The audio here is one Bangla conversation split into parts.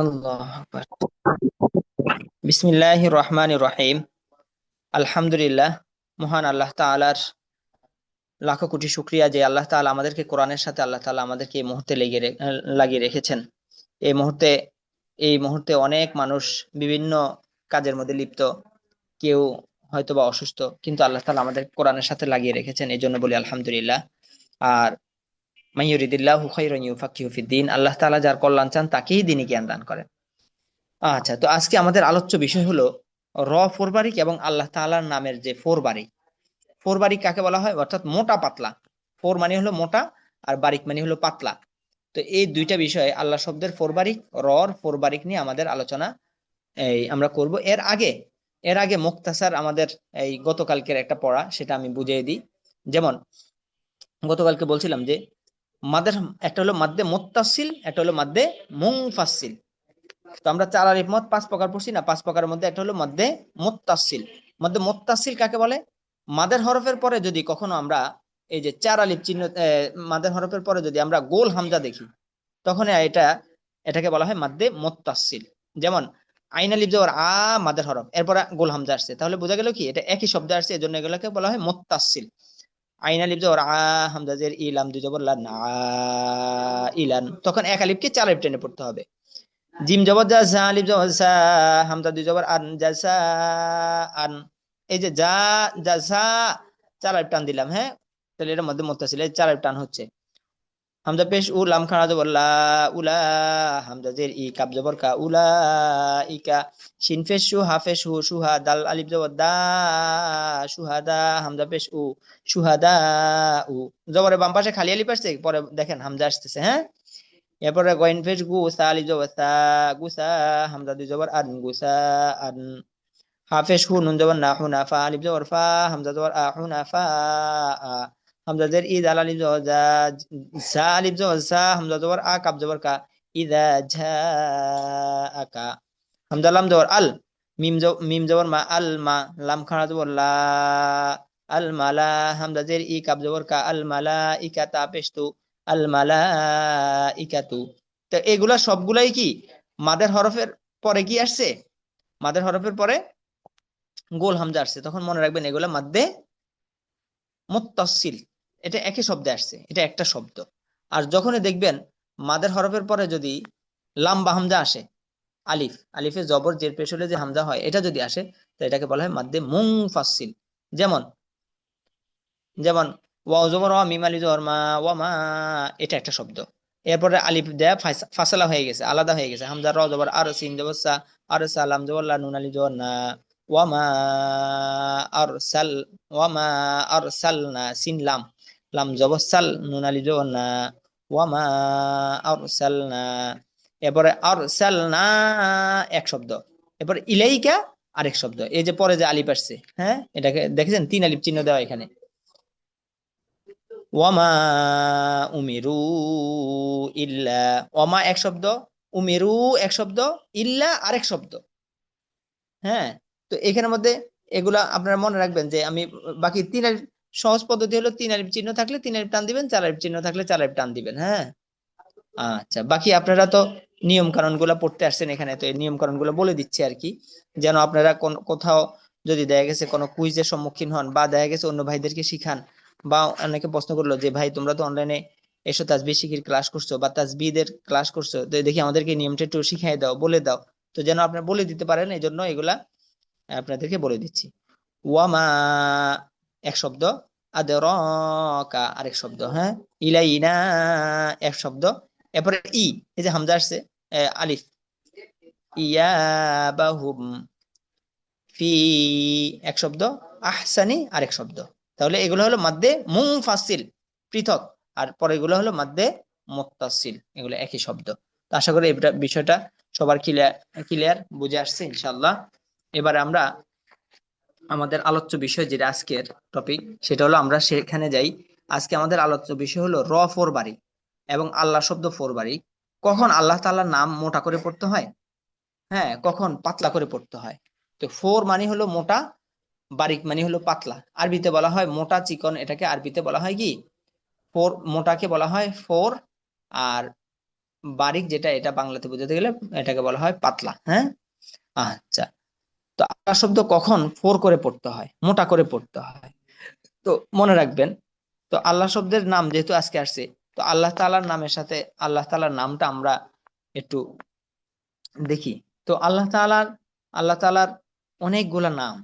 আল্লাহ বিসমিল্লাহ রহমান রহিম আলহামদুলিল্লাহ, মহান আল্লাহ তাআলার লাখো কোটি শুক্রিয়া যে আল্লাহ তাআলা আমাদেরকে কোরআনের সাথে আল্লাহ তাআলা আমাদেরকে এই মুহূর্তে লেগে লাগিয়ে রেখেছেন। এই মুহূর্তে এই মুহূর্তে অনেক মানুষ বিভিন্ন কাজের মধ্যে লিপ্ত। কেউ হয়তো বা অসুস্থ, কিন্তু আল্লাহ তাআলা আমাদের কোরআনের সাথে লাগিয়ে রেখেছেন, এই জন্য বলি আলহামদুলিল্লাহ। আর মাইয়ুরিদিল্লাহু আল্লাহ তাআলা যার কল্যাণ চান, তাকেই দিনই জ্ঞান দান করেন। আচ্ছা তো আজকে আমাদের আলোচ্য বিষয় হলো র ফোরবারিক এবং আল্লাহ তাআলার নামের যে ফোরবারিক ফোরবারিক কাকে বলা হয়? অর্থাৎ মোটা পাতলা। ফোর মানে হলো মোটা আর বারিক মানে হলো পাতলা। তো এই দুইটা বিষয়ে আল্লাহ শব্দের ফোরবারিক রর ফোরবারিক নিয়ে আমাদের আলোচনা, এই, আমরা করব। এর আগে এর আগে মুক্তাসার আমাদের এই গতকালকের একটা পড়া, সেটা আমি বুঝিয়ে দিই। যেমন, গতকালকে বলছিলাম যে মাদের, একটা হলো মাদ্দে মোত্তাসিল, একটা হলো মাদ্দে মুংফাসিল তো আমরা চার আলিফ মত, পাঁচ প্রকার পড়ছি না, পাঁচ প্রকারের মধ্যে একটা হলো মাদ্দে মোত্তাসিল। মাদ্দে মোত্তাসিল কাকে বলে? মাদের হরফের পরে যদি কখনো আমরা এই যে চার আলিফ চিহ্ন মাদের হরফের পরে যদি আমরা গোল হামজা দেখি, তখন এটা, এটাকে বলা হয় মাদ্দে মোত্তাসিল। যেমন, আইন আলিফ যাওয়ার আ, মাদের হরফ, এরপরে গোল হামজা আসছে। তাহলে বোঝা গেল কি? এটা একই শব্দ আসছে, এজন্য এগুলোকে বলা হয় মোত্তাসিল। আইন আলিফ জবর আ ইলাম, দুই জবর লান ইলান। তখন এক আলিফকে চার আলিফ টেনে পড়তে হবে। জিম জবর, যা সা আলিফ জবর সা হামজা দুই জবর, আন জাসা আন। এই যে যা যা সা চার আলিফ টান দিলাম হ্যাঁ? তাহলে এটার মধ্যে মুত্তাসিল চার আলিফ টান হচ্ছে। হামজা পেশ উ লাম খানা জবর লা উলা হামজা জের ই কাব জবর কা, উলা ইকা শিন পেশ শু হাফেশ হু সুহা দাল আলিফ জবর দা সুহাদা হামজা পেশ উ সুহাদা উ। জবরে বাম পাশে খালি আলিফ আসছে, পরে দেখেন হামজা আসতেছে হ্যাঁ? এরপরে গয়েন ফেস গু, সা আলিফ জবর সা গুসা হামজা দুই জবর আন গুসা আন। হাফেশ হু, নুন জবর না হুনা ফা, আলিফ জবর ফা, হামজা জবর আ হুনা ফা, আ। হামজা জের ই দাল আলিফ জবর জা সা জবর সা হামজা জবর আ কাব জবর কা ইদা ঝা আকা হামজা লাম জবর আল মিম মিম জবর মা আল মা লাম খানা জবর লা আল মালা হামজা জের ই কাব জবর কা আল মালা ইকা তা পেশতু আল মালা ইকাতু তো এগুলা সবগুলাই কি মাদের হরফের পরে কি আসছে? মাদের হরফের পরে গোল হামজা আসছে। তখন মনে রাখবেন এগুলা মাদ্দে মুত্তাসিল। এটা একই শব্দে আসছে, এটা একটা শব্দ। আর যখনই দেখবেন মাদের হরফের পরে যদি লাম্বা হামজা আসে, আলিফ আলিফে জবর জের পেশ হলে যে হামজা হয়, এটা যদি আসে, তো এটাকে বলা হয় মাদ্দে মুং ফাসিল যেমন যেমন ওয়া জবর, ওয়া মিম, আলি জবর, মা, ওয়া মা, এটা একটা শব্দ। এরপরে আলিফ দেয়া ফাসালা হয়ে গেছে, আলাদা হয়ে গেছে। হামজা, র জবর, আর, সিন জবর, সা, আর সালাম জবর, লা, নুন, আলি জবর, না, ওয়া মা আরসাল ওয়া মা আরসালনা সিন, লাম। লাম জবর সাল নুন আলি জবর না ওয়া মা আরসালনা এরপরে আরসালনা এক শব্দ। এরপরে ইলাইকা আরেক শব্দ। এই যে পরে যে আলিফ আসছে হ্যাঁ এটাকে দেখেছেন? তিন আলিফ চিহ্ন দেওয়া এখানে। ওয়ামা উমিরু ইল্লা। ওয়ামা এক শব্দ, উমিরু এক শব্দ, ইল্লা আরেক শব্দ। হ্যাঁ তো এখানের মধ্যে এগুলা আপনারা মনে রাখবেন যে আমি বাকি তিন সহজ পদ্ধতি হলো তিন আলিফ চিহ্ন থাকলে তিন আলিফ টান দিবেন, চার আলিফ চিহ্ন থাকলে চার আলিফ টান দিবেন হ্যাঁ? আচ্ছা বাকি আপনারা তো নিয়ম কানুনগুলো পড়তে আসছেন এখানে, তো এই নিয়ম কানুনগুলো বলে দিচ্ছে আর কি। যেন আপনারা কোন, কোথাও যদি দেখা গেছে কোনো কুইজের সম্মুখীন হন বা দেখা গেছে অন্য ভাইদেরকে শিখান বা অনেকে প্রশ্ন করল যে, ভাই, তোমরা তো অনলাইনে এসো তাজবি শিখির ক্লাস করছ বা তাজবিদের ক্লাস করছ, তো দেখি আমাদেরকে নিয়মটা একটু শিখাই দাও, বলে দাও। তো যেন আপনারা বলে দিতে পারেন এই জন্য এগুলা আপনাদেরকে বলে দিচ্ছি। ওয়ামা এক শব্দ। আদরকা আরেক শব্দ হ্যাঁ? ইলাইনা, এক শব্দ। এরপরে ই, এই যে হামজা আসছে আলিফ। ইয়া বাহুম ফি, এক শব্দ। আহসানি আরেক শব্দ। তাহলে এগুলো হলো মাদ্দে মুং ফাসিল পৃথক। আর পরে এগুলো হলো মাদ্দে মোত্তাসিল এগুলো একই শব্দ। তো আশা করি বিষয়টা সবার ক্লিয়ার ক্লিয়ার বুঝে আসছে ইনশাল্লাহ এবারে আমরা আমাদের আলোচ্য বিষয় যেটা আজকের টপিক সেটা হলো আমরা সেখানে যাই। আজকে আমাদের আলোচ্য বিষয় হলো র ফোর বাড়ি এবং আল্লাহ শব্দ ফোর বাড়ি। কখন আল্লাহ তাল্লাহ নাম মোটা করে পড়তে হয়? হ্যাঁ কখন পাতলা করে পড়তে হয়। তো ফোর মানে হলো মোটা, বারিক মানে হলো পাতলা। আরবিতে বলা হয় মোটা চিকন, এটাকে আরবিতে বলা হয় কি? ফোর, মোটাকে বলা হয় ফোর, আর বারিক যেটা, এটা বাংলাতে বোঝাতে গেলে এটাকে বলা হয় পাতলা। হ্যাঁ? আচ্ছা। তো আল্লাহ শব্দ কখন ফোর করে পড়তে হয়, মোটা করে পড়তে হয়। তো মনে রাখবেন, তো আল্লাহ শব্দের নাম যেহেতু আজকে আসছে, তো আল্লাহ তাআলার নামের সাথে আল্লাহ তালার নামটা আমরা একটু দেখি। তো আল্লাহ তাআলার আল্লাহ তাআলার অনেকগুলা নাম।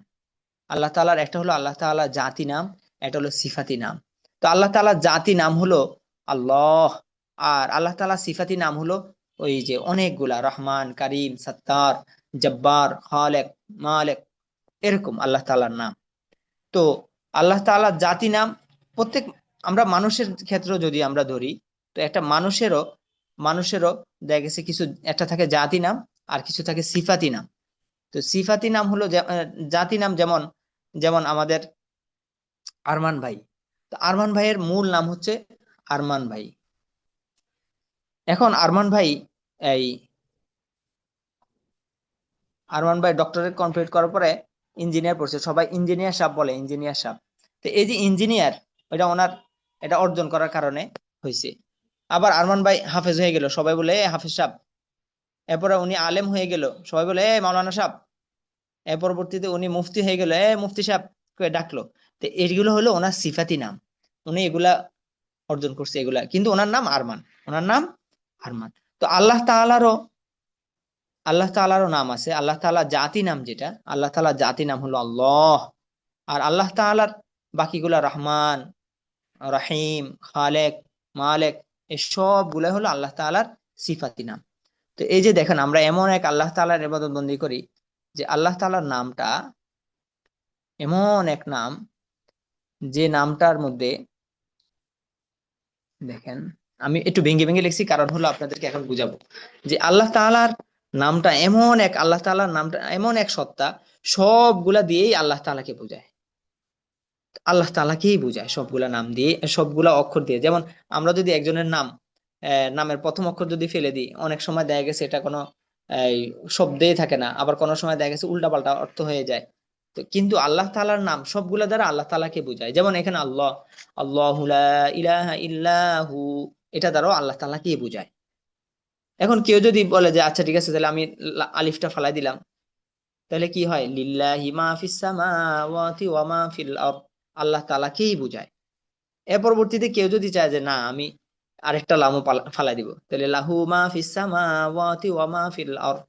আল্লাহ তালার একটা হলো আল্লাহ তাআলা জাতি নাম, একটা হলো সিফাতি নাম। তো আল্লাহ তাআলার জাতি নাম হলো আল্লাহ, আর আল্লাহ তাআলা সিফাতি নাম হলো ওই যে অনেকগুলা, রহমান, কারিম, সত্তার জব্বার খালেক মালেক এরকম আল্লাহ তাআলার নাম। তো আল্লাহ তাআলার জাতি নাম, প্রত্যেক, আমরা মানুষের ক্ষেত্রেও যদি আমরা ধরি, তো একটা মানুষেরও মানুষেরও দেখা গেছে কিছু, একটা থাকে জাতি নাম আর কিছু থাকে সিফাতি নাম। তো সিফাতি নাম হলো জাতি নাম যেমন যেমন আমাদের আরমান ভাই। তো আরমান ভাইয়ের মূল নাম হচ্ছে আরমান ভাই। এখন আরমান ভাই এই আরমান ভাই ডক্টরেট কমপ্লিট করার পরে ইঞ্জিনিয়ার পড়ছে। সবাই ইঞ্জিনিয়ার সাহেব বলে ইঞ্জিনিয়ার সাহেব তো এই যে ইঞ্জিনিয়ার এটা ওনার, এটা অর্জন করার কারণে হয়েছে আবার আরমান ভাই হাফেজ হয়ে গেল, সবাই বলে হাফেজ সাহেব এরপরে উনি আলেম হয়ে গেল, সবাই বলে, এ মাওলানা সাহেব এর পরবর্তীতে উনি মুফতি হয়ে গেল, এ মুফতি করে ডাকলো। তো এগুলো হলো ওনার সিফাতি নাম। উনি এগুলা অর্জন করছে, এগুলা। কিন্তু ওনার নাম আরমান। ওনার নাম আরমান। তো আল্লাহ তাআলারও আল্লাহ তাআলারও নাম আছে। আল্লাহ তাআলা জাতি নাম যেটা, আল্লাহ তাআলা জাতি নাম হলো আল্লাহ। আর আল্লাহ তাআলার বাকিগুলা রহমান, রাহিম, খালেক, মালেক এই সবগুলা হলো আল্লাহ তাআলার সিফাতি নাম। তো এই যে দেখেন, আমরা এমন এক আল্লাহ তাআলার ইবাদত বন্দি করি যে আল্লাহ তাআলার নামটা এমন এক নাম যে নামটার মধ্যে দেখেন, আমি একটু ভেঙে ভেঙে লিখছি, কারণ হলো আপনাদেরকে এখন বুঝাবো যে আল্লাহ তাআলার নামটা এমন এক আল্লাহ তাআলার নামটা, এমন এক সত্তা, সবগুলা দিয়েই আল্লাহ তালাকে বোঝায়। আল্লাহ তাআলাকেই বোঝায় সবগুলা নাম দিয়ে, সবগুলা অক্ষর দিয়ে। যেমন আমরা যদি একজনের নাম নামের প্রথম অক্ষর যদি ফেলে দিই, অনেক সময় দেখা গেছে এটা কোনো শব্দেই থাকে না। আবার কোনো সময় দেখা গেছে উল্টাপাল্টা অর্থ হয়ে যায়। তো কিন্তু আল্লাহ তাআলার নাম সবগুলা দ্বারা আল্লাহ তালাকে বোঝায়। যেমন এখানে আল্লাহ, আল্লাহু ইলাহা ইল্লাহু, এটা দ্বারাও আল্লাহ তাআলাকেই বোঝায়। এখন কেউ যদি বলে যে আচ্ছা ঠিক আছে, তাহলে আমি আলিফটা ফালাই দিলাম। তাহলে কি হয়? লিল্লাহি মা ফিস সামাওয়াতি ওয়া মা ফিল আরদ। আল্লাহ তাআলাকেই বোঝায়। এর পরবর্তীতে কেউ যদি চায় যে, না, আমি আরেকটা লামও ফালাই দিব। তাহলে লাহু মা ফিস সামাওয়াতি ওয়া মা ফিল আরদ।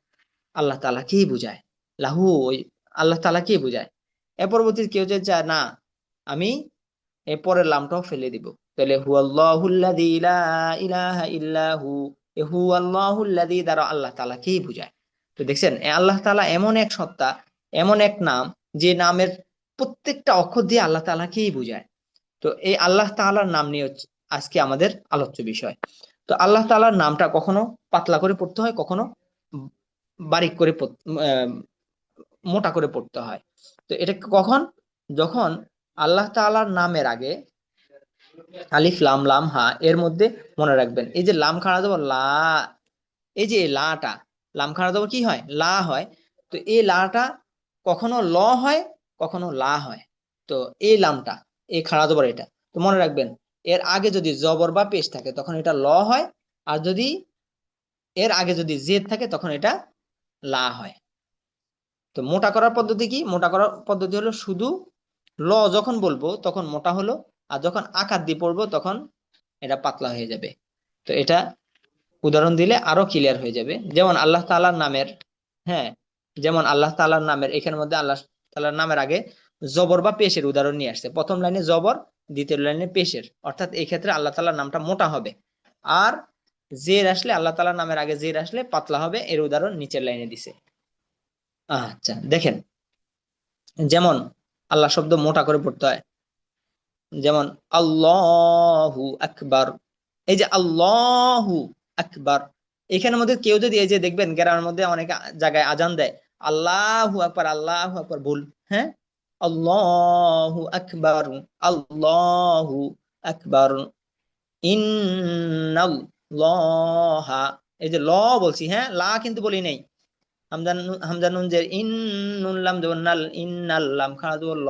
আল্লাহ তাআলাকেই বোঝায়। লাহু ওই আল্লাহ তাআলাকেই বোঝায়। এর পরবর্তীতে কেউ যদি চায়, না, আমি এর পরের লামটাও ফেলে দিব। তাহলে হু আল্লাহুল্লাযী লা ইলাহা ইল্লাহু এ হু আল্লাহুল্লাযী দ্বারা আল্লাহ তাআলাকেই বোঝায়? তো দেখছেন আল্লাহ তাআলা এমন এক সত্তা, এমন এক নাম, যে নামের প্রত্যেকটা অক্ষর দিয়ে আল্লাহ তাআলাকেই বোঝায়? তো এই আল্লাহ তাআলার নাম নিয়ে আজকে আমাদের আলোচ্য বিষয়। তো আল্লাহ তাআলার নামটা কখনো পাতলা করে পড়তে হয়, কখনো বারিক করে মোটা করে পড়তে হয়। তো এটা কখন? যখন আল্লাহ তাআলার নামের আগে আলিফ, লাম লাম, হা, এর মধ্যে মনে রাখবেন। এই যে লাম খাড়া যাব লা, এই যে লাটা, লাম খাড়া যাব কি হয়? লা হয়। তো এই লাটা কখনো ল হয়, কখনো লা হয়। তো এই লামটা এই খাড়া জবর এটা। তো মনে রাখবেন, এর আগে যদি জবর বা পেশ থাকে, তখন এটা ল হয়। আর যদি এর আগে যদি জেদ থাকে, তখন এটা লা হয়। তো মোটা করার পদ্ধতি কি? মোটা করার পদ্ধতি হলো শুধু ল যখন বলব, তখন মোটা হলো আর যখন আকার দিয়ে পড়ব, তখন এটা পাতলা হয়ে যাবে। তো এটা উদাহরণ দিলে আরও ক্লিয়ার হয়ে যাবে। যেমন আল্লাহ তাআলার নামের হ্যাঁ যেমন আল্লাহ তাআলার নামের, এখানের মধ্যে আল্লাহ তাআলার নামের আগে জবর বা পেশের উদাহরণ নিয়ে আসছে। প্রথম লাইনে জবর, দ্বিতীয় লাইনে পেশের। অর্থাৎ এই ক্ষেত্রে আল্লাহ তালার নামটা মোটা হবে। আর জের আসলে, আল্লাহ তাআলার নামের আগে জের আসলে পাতলা হবে, এর উদাহরণ নিচের লাইনে দিছে। আচ্ছা দেখেন, যেমন আল্লাহ শব্দ মোটা করে পড়তে হয়। যেমন, আল্লাহু আকবার। এই যে, আল্লাহু আকবার। এখানের মধ্যে কেউ যদি এই যে দেখবেন, গ্রামের মধ্যে অনেক জায়গায় আজান দেয়, আল্লাহু আকবার আল্লাহু আকবার। ভুল হ্যাঁ? আল্লাহু আকবার আল্লাহু আকবার। ইন্নাল্লাহা। এই যে, ল বলছি হ্যাঁ? লা কিন্তু বলি নাই। হামজান হামজা নুন যে ইন নুন লাম জবর নাল ইন্নাল লাম ল।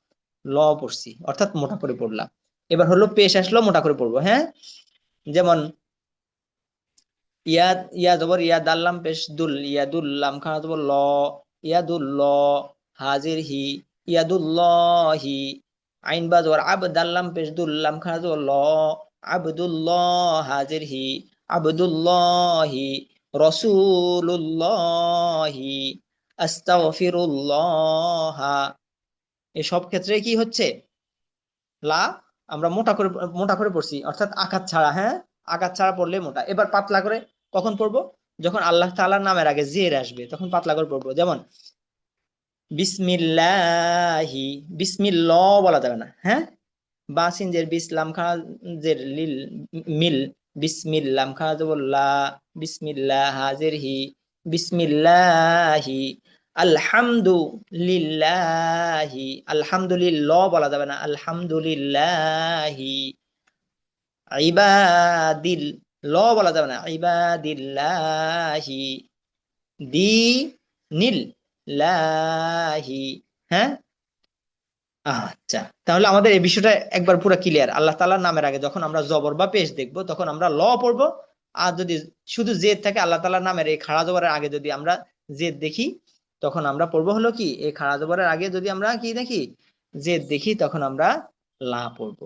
ল পড়ছি, অর্থাৎ মোটা করে পড়লাম। এবার হলো পেশ আসলো, মোটা করে পড়ব হ্যাঁ? যেমন ইয়া ইয়া জবর ইয়া দাল্লাম পেশ দুল ইয়াদুল্লাম খানা জবর ল ইয়াদুল্ল হাজির হি ইয়াদুল্লাহি আইন বা জবর আবদাল্লাম পেশ দুল্লাম খানা জবর ল আবদুল্লাহ হাজির হি আবদুল্লাহি রসুল্লাহি আস্তাগফিরুল্লাহ এই সব ক্ষেত্রে কি হচ্ছে? লা আমরা মোটা করে মোটা করে পড়ছি, অর্থাৎ আঘাত ছাড়া হ্যাঁ? আঘাত ছাড়া পড়লে মোটা। এবার পাতলা করে কখন পড়ব? যখন আল্লাহ তাআলার নামের আগে জের আসবে, তখন পাতলা করে পড়ব। যেমন, বিসমিল্লাহি বিসমিল্লাহ বলা যাবে না হ্যাঁ? বাসিন জের বিসলাম খানা জের লিল, মিল বিসমিল্লাম খানা জবল্লা বিসমিল্লাহ হাজির হি বিসমিল্লাহি আলহামদুলিল্লাহি। আলহামদুলিল্লাহ বলা যাবে না। আলহামদুলিল্লাহি। ইবাদিল, ল বলা যাবে না। ইবাদিল্লাহি। দি নীল লাহি হ্যাঁ? আচ্ছা। তাহলে আমাদের এই বিষয়টা একবার পুরো ক্লিয়ার আল্লাহ তাআলার নামের আগে যখন আমরা জবর বা পেশ দেখব, তখন আমরা ল পড়ব। আর যদি শুধু জেদ থাকে, আল্লাহ তাআলার নামের এই খাড়া জবরের আগে যদি আমরা জেদ দেখি তখন আমরা পড়ব হলো কি? এই খাড়া জবরের আগে যদি আমরা কি দেখি? জেদ দেখি তখন আমরা লা পড়ব।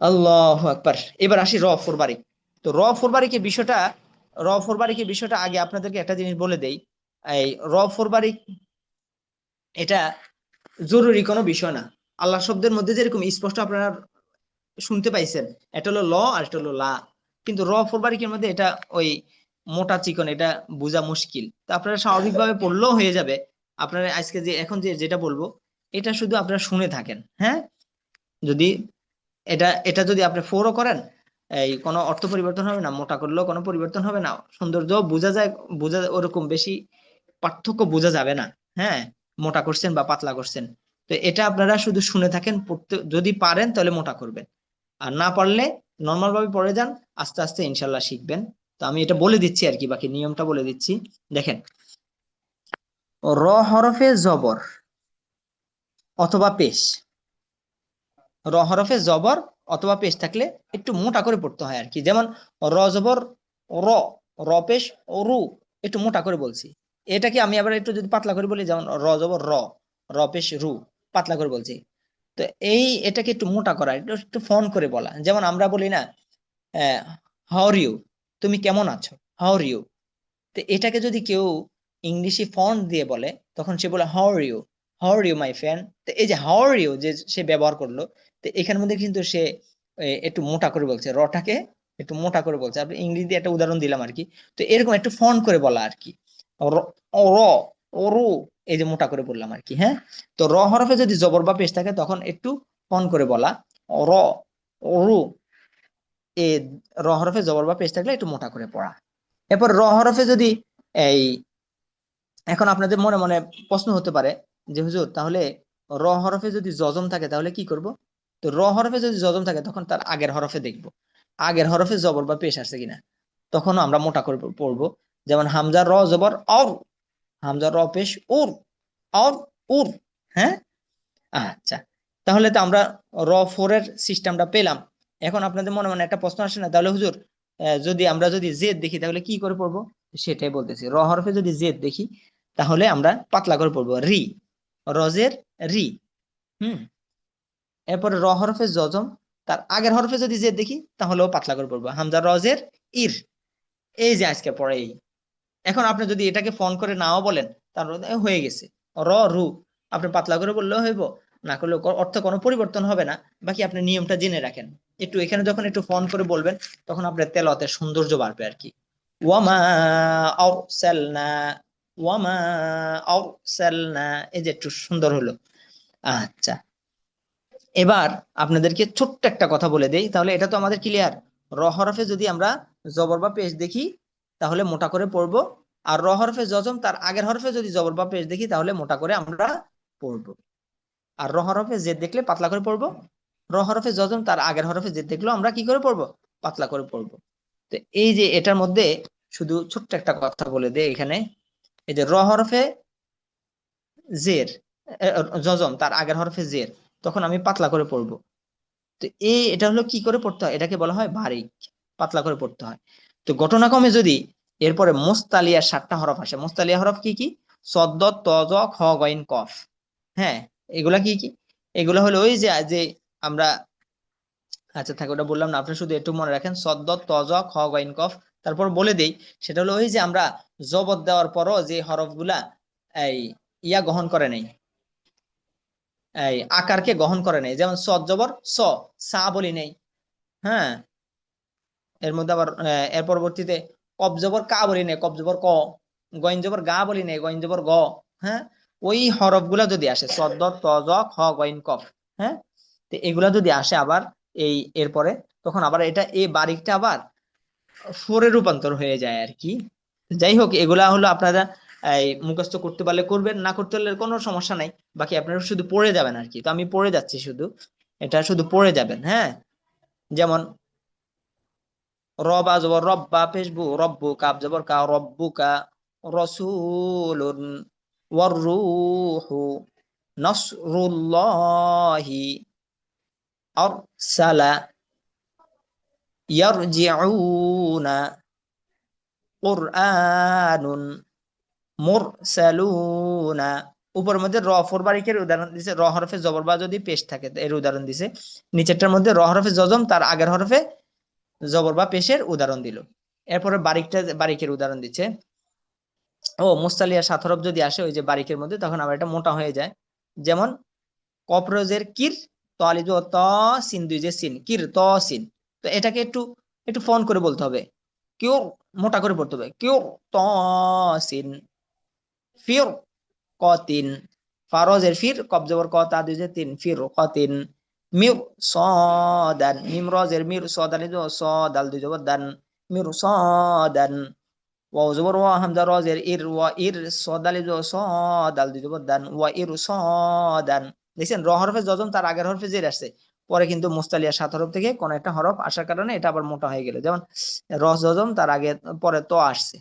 আল্লাহ আকবার। এবার আসি র ফোরবারিক তো র ফোরবারিকের বিষয়টা, র ফোরবারিকের বিষয়টা আগে আপনাদেরকে একটা জিনিস বলে দেই। এই র ফোরবারিক এটা জরুরি কোনো বিষয় না। আল্লাহ শব্দের মধ্যে যেরকম স্পষ্ট আপনারা শুনতে পাইছেন, এটা হলো ল আর এটা হলো লা। কিন্তু র ফোরবারিকের মধ্যে এটা ওই মোটা চিকন, এটা বোঝা মুশকিল। তো আপনারা স্বাভাবিকভাবে পড়লেও হয়ে যাবে। আপনারা আজকে যে, এখন যে, যেটা বলব, এটা শুধু আপনারা শুনে থাকেন হ্যাঁ? যদি এটা এটা যদি আপনি ফোরও করেন, এই কোনো অর্থ পরিবর্তন হবে না, মোটা করলেও কোনো পরিবর্তন হবে না সৌন্দর্য বোঝা যায়, বোঝা ওরকম বেশি পার্থক্য বোঝা যাবে না হ্যাঁ? মোটা করছেন বা পাতলা করছেন। তো এটা আপনারা শুধু শুনে থাকেন, পড়তে, যদি পারেন তাহলে মোটা করবেন। আর না পারলে নর্মাল ভাবে পড়ে যান, আস্তে আস্তে ইনশাল্লাহ শিখবেন। তো আমি এটা বলে দিচ্ছি আর কি, বাকি নিয়মটা বলে দিচ্ছি। দেখেন, র হরফে জবর অথবা পেশ। র হরফে জবর অথবা পেশ থাকলে একটু মোটা করে পড়তে হয় আর কি। যেমন, র জবর, র র পেশ, রু, একটু মোটা করে বলছি। এটাকে আমি আবার একটু যদি পাতলা করে বলি, যেমন, র জবর, র র পেশ, রু, পাতলা করে বলছি। তো এই এটাকে একটু মোটা করা, একটু একটু ফোন করে বলা। যেমন আমরা বলি না হাওর ইউ তুমি কেমন আছো? হাওর ইউ তো এটাকে যদি কেউ ইংলিশে ফন্ট দিয়ে বলে, তখন সে বলে হাওর you Haor you my friend তো এই যে হাওর ইউ যে সে ব্যবহার করল, তো এখানের মধ্যে কিন্তু সে একটু মোটা করে বলছে, রটাকে একটু মোটা করে বলছে। আপনি ইংরেজি একটা উদাহরণ দিলাম আর কি। তো এরকম একটু ফন্ট করে বলা আর কি। এই যে মোটা করে বললাম আর কি হ্যাঁ? তো র হরফে যদি জবর বা পেশ থাকে, তখন একটু ফন করে বলা। র রু এ র হরফে জবর বা পেশ থাকলে একটু মোটা করে পড়া। এরপর র হরফে যদি এই, এখন আপনাদের মনে মনে প্রশ্ন হতে পারে যে, হুজুর, তাহলে র হরফে যদি জজম থাকে, তাহলে কি করব? তো র হরফে যদি জজম থাকে, তখন তার আগের হরফে দেখব। আগের হরফে জবর বা পেশ আসছে কিনা? তখনও আমরা মোটা করে পড়ব। যেমন হামজা র জবর অর, হামজা র পেশ উর, অর উর হ্যাঁ? আচ্ছা। তাহলে তো আমরা র ফোর এর সিস্টেমটা পেলাম। এখন আপনাদের মনে মনে একটা প্রশ্ন আসে না? তাহলে হুজুর যদি আমরা যদি জেদ দেখি, তাহলে কি করে পড়ব? সেটাই বলতেছি। র হরফে যদি জেদ দেখি, তাহলে আমরা পাতলা করে পড়ব। রি, রজের রি, হুম? এরপরে র হরফে জজম তার আগের হরফে যদি জেদ দেখি, তাহলেও পাতলা করে পড়ব। হামজা রজের ইর, এই যে আজকে পড়ে এই। এখন আপনি যদি এটাকে ফোন করে নাও বলেন তার হয়ে গেছে। র, রু, আপনি পাতলা করে বললেও হইব, না করলে অর্থ কোনো পরিবর্তন হবে না। বাকি আপনি নিয়মটা জেনে রাখেন। একটু এখানে যখন একটু ফোন করে বলবেন, তখন আপনার তেলতের সৌন্দর্য বাড়বে আর কি। ওয়ামা ওয়ামা এই যে একটু সুন্দর হলো। আচ্ছা। এবার আপনাদেরকে ছোট্ট একটা কথা বলে দেই, তাহলে এটা তো আমাদের ক্লিয়ার র হরফে যদি আমরা জবর বা পেশ দেখি, তাহলে মোটা করে পড়ব। আর র হরফে জজম তার আগের হরফে যদি জবর বা পেশ দেখি, তাহলে মোটা করে আমরা পড়ব। আর র হরফে জেদ দেখলে পাতলা করে পড়ব। র হরফে জজম তার আগের হরফে জেদ দেখল আমরা কি করে পড়ব? পাতলা করে পড়ব। তো এই যে এটার মধ্যে শুধু ছোট্ট একটা কথা বলে দে এখানে। এই যে র হরফে জের এ, জজম তার আগের হরফে জের তখন আমি পাতলা করে পড়ব। তো এই এটা হলো কি করে পড়তে হয়? এটাকে বলা হয় বারিক পাতলা করে পড়তে হয়। তো ঘটনাক্রমে যদি এরপরে মোস্তালিয়া সাতটা হরফ আসে মোস্তালিয়া হরফ কি কি? সদ্দ তজ খ গইন কফ। হ্যাঁ এগুলা কি কি? এগুলা হলো ওই যে যে আমরা আচ্ছা থাকে, ওটা বললাম না। আপনি শুধু একটু মনে রাখেন। সদ্দ তজ, খ, গইন, কফ। তারপর বলে দেই, সেটা হলো ওই যে আমরা জবর দেওয়ার পরও যে হরফগুলা, এই, ইয়া গ্রহণ করে নেই, এই, আকারকে গ্রহণ করে নেই। যেমন সদ, জবর, স, সা বলি নেই। হ্যাঁ? এর মধ্যে আবার এর পরবর্তীতে কব জবর, কা বলি নেই। কব জবর, ক। গইন, জবর, গা বলি নেই। গইন, জবর, গ। হ্যাঁ? ওই হরফগুলা যদি আসে সদ্দ তজ, খ, গইন, কফ। হ্যাঁ? এগুলা যদি আসে আবার এই এরপরে, তখন আবার এটা এই বারিকটা আবার ফোরে রূপান্তর হয়ে যায় আর কি। যাই হোক, এগুলা হলো আপনারা, এই, মুখস্থ করতে পারলে করবেন, না করতে পারলে কোনো সমস্যা নাই। বাকি আপনারা শুধু পড়ে যাবেন আর কি। তো আমি পড়ে যাচ্ছি শুধু। এটা শুধু পড়ে যাবেন হ্যাঁ? যেমন, রবা জবর রব্বা পেশবু রব্বু কাব জবর কা রব্বু কা রব্বুকা রসুলুন ওয়াররুহু নাসরুল্লাহি আরসালা ইয়ারজিউনা কুরআনুন মুরসালুনা উপরের মধ্যে র ফোর বারিকের উদাহরণ দিছে, র হরফে জবর বা যদি পেশ থাকে, এর উদাহরণ দিছে। নিচেরটার মধ্যে র হরফে জজম, তার আগের হরফে জবর বা পেশের উদাহরণ দিল। এরপরে বারিকটা, বারিকের উদাহরণ দিচ্ছে ও, মুস্তালিয়া সাত হরফ যদি আসে ওই যে বারিকের মধ্যে, তখন আবার এটা মোটা হয়ে যায়। যেমন কপরোজের কির তলিজ ত সিন, দুই যে সিন, কির, ত সিন। তো এটাকে একটু একটু ফোন করে বলতে হবে। কেউ মোটা করে পড়তে হবে। কেউ ত সিন। ফির কতিন ফারজের ফির, কবজবর ক, তা দুই যে তিন। ফির কতিন মির সদান মিম রজের মির সদান সদাল দুই জবর দান। মির সদান ওয়াও জবর, ওয়া হামজা, রজের ইর, ওয়া ইর সদাল যে সদাল দুই জবর দান। ওয়া ইর সদান দেখছেন র হরফে জজম তার আগের হরফে জের আসছে। পরে কিন্তু মুস্তালিয়া সাত হরফ থেকে কোন একটা হরফ আসার কারণে এটা আবার মোটা হয়ে গেল। যেমন র জজম তার আগে পরে তো আসছে।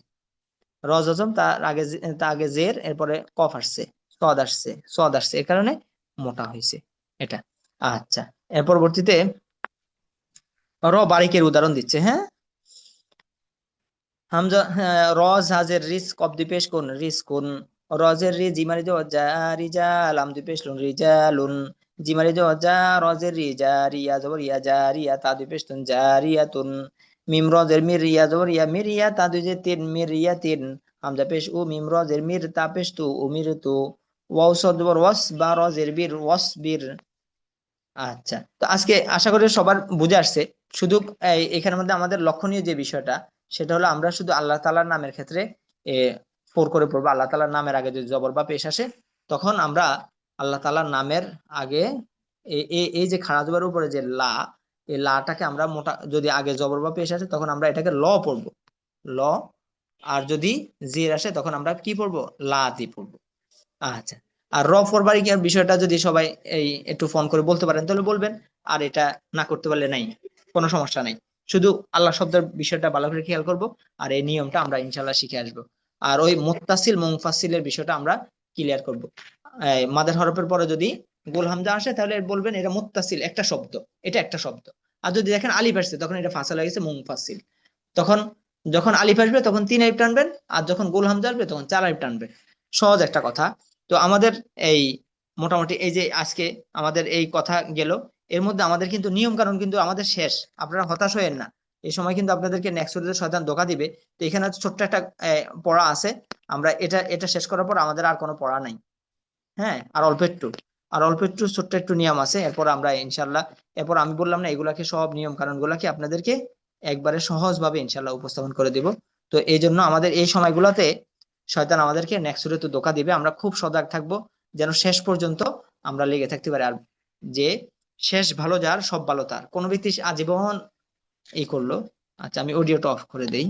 র জজম তার আগে তার আগে জের এরপরে কফ আসছে সদ আসছে সদ আসছে এ কারণে মোটা হয়েছে এটা। আচ্ছা এর পরবর্তীতে র বারিকের উদাহরণ দিচ্ছে হ্যাঁ? হামজা হ্যাঁ, রজ হাজের রিস কবদি পেশ কোন? রিস কোন? রজের রি জিমারি জ জা রিজা লাম দুই পেশ লুন। রিজালুন জিমারি জ জা, রজের রি জা রিয়া জবর ইয়া জা রিয়া তা দুই পেশ তুন জা রিয়াতুন মিম রজের মির রিয়া জবর ইয়া মির রিয়া তা দুই যে তিন, মির রিয়া তিন। হামজা পেশ উ, মিম রজের মির, তা পেশ তু, উ, মির তু। ওয়াও সদ জবর ওয়াস, বা রজের বীর, ওয়াস বীর। আচ্ছা তো আজকে আশা করি সবার বুঝে আসছে। শুধু এখানের মধ্যে আমাদের লক্ষণীয় যে বিষয়টা, সেটা হলো আমরা শুধু আল্লাহ তাআলার নামের ক্ষেত্রে ফোর করে পড়ব। আল্লাহ তাআলার নামের আগে যদি জবর বা পেশ আসে, তখন আমরা আল্লাহ তাআলার নামের আগে এই যে খাড়া জবরের উপরে যে লা, এই লাটাকে আমরা মোটা, যদি আগে জবর বা পেশ আসে, তখন আমরা এটাকে ল পড়ব। ল, আর যদি জির আসে, তখন আমরা কি পড়ব? লা দিয়ে পড়ব। আচ্ছা আর র ফর বারিকের বিষয়টা যদি সবাই এই একটু ফোন করে বলতে পারেন, তাহলে বলবেন। আর এটা না করতে পারলে নাই, কোনো সমস্যা নাই। শুধু আল্লাহ শব্দের বিষয়টা ভালো করে খেয়াল করব, আর এই নিয়মটা আমরা ইনশাল্লাহ শিখে আসব। আর ওই মুত্তাসিল মুংফাসিলের বিষয়টা আমরা ক্লিয়ার করব। মাদের হরফের পরে যদি গোল হামজা আসে, তাহলে বলবেন এটা মুত্তাসিল, একটা শব্দ, এটা একটা শব্দ। আর যদি দেখেন আলিফ আসছে, তখন এটা ফাঁসা লাগেছে মুংফাসিল তখন, যখন আলিফ আসবে, তখন তিন আলিফ টানবেন, আর যখন গোল হামজা আসবে, তখন চার আলিফ টানবেন। সহজ একটা কথা। তো আমাদের এই মোটামুটি এই যে আজকে আমাদের এই কথা গেল, এর মধ্যে আমাদের কিন্তু নিয়ম কানুন কিন্তু আমাদের শেষ। আপনারা হতাশ হয়েন না। এই সময় কিন্তু আপনাদেরকে নেক্সট শয়তান ধোকা দিবে। তো এখানে হচ্ছে ছোট্ট একটা পড়া আছে। আমরা এটা এটা শেষ করার পর আমাদের আর কোনো পড়া নাই। হ্যাঁ আর অল্প একটু। আর অল্প একটু, ছোট্ট একটু নিয়ম আছে। এরপর আমরা ইনশাল্লাহ এরপর আমি বললাম না, এগুলাকে সব নিয়ম কানুন গুলাকে আপনাদেরকে একবারে সহজ ভাবে ইনশাল্লাহ উপস্থাপন করে দিব। তো এই জন্য আমাদের এই সময়গুলোতে শয়তান আমাদেরকে নেক্সট তো ধোকা দিবে। আমরা খুব সজাগ থাকব, যেন শেষ পর্যন্ত আমরা লেগে থাকতে পারি। আর যে শেষ ভালো, যার সব ভালো, তার। কোনো ব্যক্তি আজীবন এই করল। আচ্ছা আমি অডিওটা অফ করে দেই।